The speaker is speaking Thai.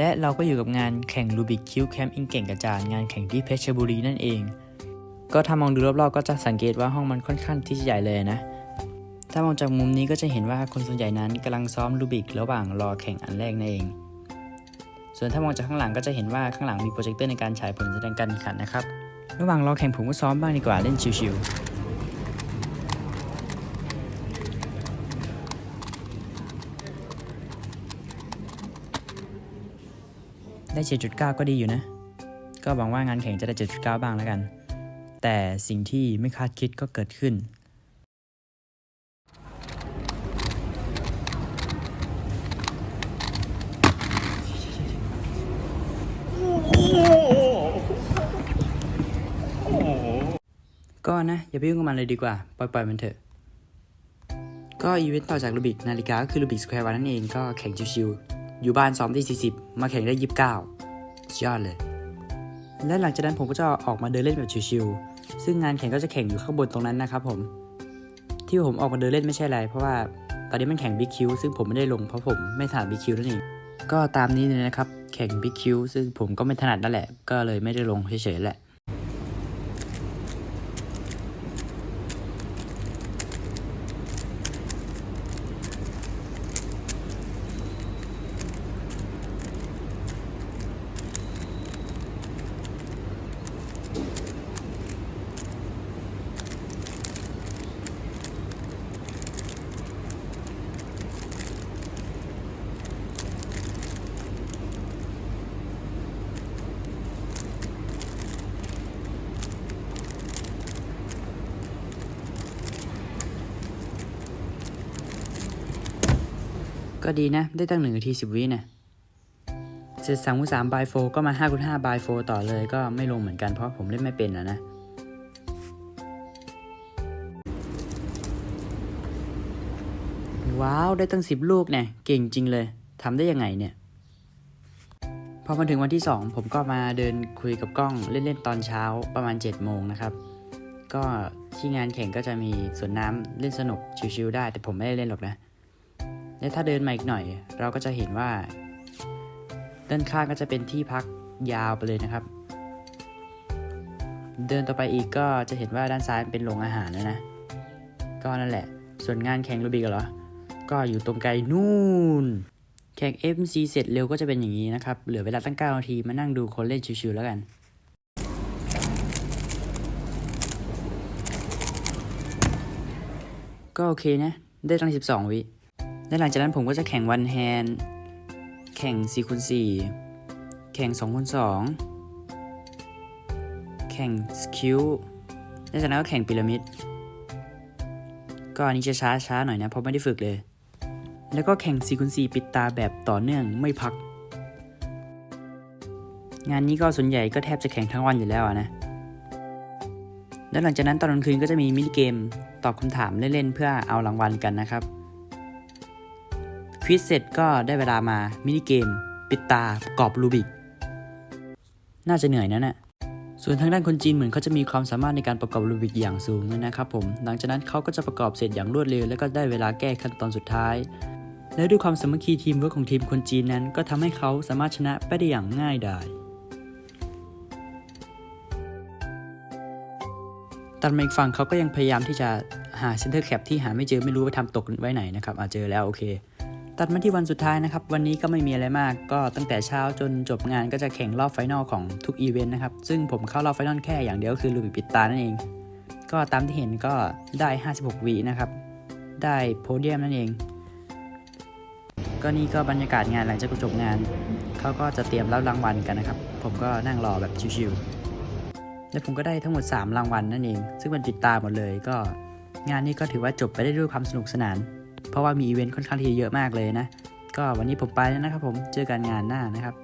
และเราก็อยู่กับงานแข่งรูบิกคิวแคมป์อิงเก่งกระจานงานแข่งที่เพชรบุรีนั่นเอง ก็ถ้ามองดูรอบๆก็จะสังเกตว่าห้องมันค่อนข้างที่จะใหญ่เลยนะ ถ้ามองจากมุมนี้ก็จะเห็นว่าคนส่วนใหญ่นั้นกำลังซ้อมรูบิกระหว่างรอแข่งอันแรกนั่นเอง ส่วนถ้ามองจากข้างหลังก็จะเห็นว่าข้างหลังมีโปรเจคเตอร์ในการฉายผลแสดงการแข่งขันนะครับ ระหว่างรอแข่งผมก็ซ้อมบ้างดีกว่าเล่นชิวๆ ได้ 7.9 ก็ดีอยู่นะ ก็หวังว่างานแข่งจะได้ 7.9 บ้างแล้วกัน แต่สิ่งที่ไม่คาดคิดก็เกิดขึ้น ก็นะ อย่าไปยุ่งกับมันเลยดีกว่า ปล่อยปล่อยมันเถอะ ก็อีเวนต์ต่อจากรูบิกนาฬิกาก็คือรูบิกสแควร์วันนั่นเองก็แข่งชิวๆ อยู่บ้านซ้อมที่ 40 มาแข่งได้ 29สุดยอดเลย และหลังจากนั้นผมก็จะออกมาเดินเล่นแบบชิวๆซึ่งงานแข่งก็จะแข่งอยู่ข้างบนตรงนั้นนะครับผม ที่ผมออกมาเดินเล่นไม่ใช่อะไร เพราะว่าตอนนี้มันแข่งบิ๊กคิวซึ่งผมไม่ได้ลงเพราะผมไม่ถนัดบิ๊กคิวนั่นเอง ก็ตามนี้เลยนะครับ แข่งบิ๊กคิวซึ่งผมก็ไม่ถนัดนั่นแหละ ก็เลยไม่ได้ลงเฉยๆแหละ ก็ดีนะ ได้ตั้งหนึ่งนาทีสิบวินะเสร็จสามคูสามบายโฟก็มาห้าคูห้าบายโฟต่อเลยก็ไม่ลงเหมือนกันเพราะผมเล่นไม่เป็นอะนะว้าว ได้ตั้งสิบลูกเนี่ยเก่งจริงเลยทำได้ยังไงเนี่ยพอมาถึงวันที่ 2 ผมก็มาเดินคุยกับกล้องเล่นๆตอนเช้าประมาณ 7 โมงนะครับ ก็ที่งานแข่งก็จะมีสวนน้ำเล่นสนุกชิวๆได้ แต่ผมไม่ได้เล่นหรอกนะ และถ้าเดินมาอีกหน่อย เราก็จะเห็นว่า ด้านข้างก็จะเป็นที่พักยาวไปเลยนะครับ เดินต่อไปอีกก็จะเห็นว่าด้านซ้ายเป็นโรงอาหารนะนะ ก็นั่นแหละ ส่วนงานแข่งรูบิกเหรอ ก็อยู่ตรงไกลนู่น แข่ง MC เสร็จเร็วก็จะเป็นอย่างนี้นะครับ เหลือเวลาตั้ง9นาทีมานั่งดูคนเล่นชิวๆแล้วกันก็โอเคนะ ได้ตั้ง 12 วิ และหลังจากนั้นผมก็จะแข่งวันแฮนแข่ง4คูณ4แข่ง2คูณ2แข่งสคิวและจากนั้นก็แข่งพีระมิด ก็อันนี้จะช้าช้าหน่อยนะเพราะไม่ได้ฝึกเลย แล้วก็แข่ง4คูณ4ปิดตาแบบต่อเนื่องไม่พัก งานนี้ก็ส่วนใหญ่ก็แทบจะแข่งทั้งวันอยู่แล้วนะแล้วหลังจากนั้นตอนกลางคืนก็จะมีมินิเกมตอบคำถามเล่นๆเพื่อเอารางวัลกันนะครับ วิสเสร็จก็ได้เวลามามินิเกม ปิดตาประกอบรูบิก น่าจะเหนื่อยนะน่ะส่วนทางด้านคนจีนเหมือนเขาจะมีความสามารถในการประกอบรูบิกอย่างสูงนะครับผม หลังจากนั้นเขาก็จะประกอบเสร็จอย่างรวดเร็ว แล้วก็ได้เวลาแก้ขั้นตอนสุดท้าย และด้วยความสามัคคีทีมเวิร์กของทีมคนจีนนั้น ก็ทำให้เขาสามารถชนะไปได้อย่างง่ายดายตัดมาอีกฝั่งเขาก็ยังพยายามที่จะหาเซนเตอร์แคปที่หาไม่เจอไม่รู้ว่าทำตกไว้ไหนนะครับอาจเจอแล้วโอเค ตัดมาที่วันสุดท้ายนะครับ วันนี้ก็ไม่มีอะไรมาก ก็ตั้งแต่เช้าจนจบงานก็จะแข่งรอบไฟนอลของทุกอีเวนต์นะครับ ซึ่งผมเข้ารอบไฟนอลแค่อย่างเดียวคือลูบิปิดตานั่นเอง ก็ตามที่เห็นก็ได้ 56วีนะครับ ได้โพเดียมนั่นเอง ก็นี่ก็บรรยากาศงานหลังจากจบงาน เขาก็จะเตรียมรับรางวัลกันนะครับ ผมก็นั่งรอแบบชิวๆ และผมก็ได้ทั้งหมด 3 รางวัลนั่นเอง ซึ่งมันปิดตาหมดเลย ก็งานนี้ก็ถือว่าจบไปได้ด้วยความสนุกสนาน เพราะว่ามีอีเวนต์ค่อนข้างที่จะเยอะมากเลยนะ ก็วันนี้ผมไปแล้วนะครับผม เจอกันงานหน้านะครับ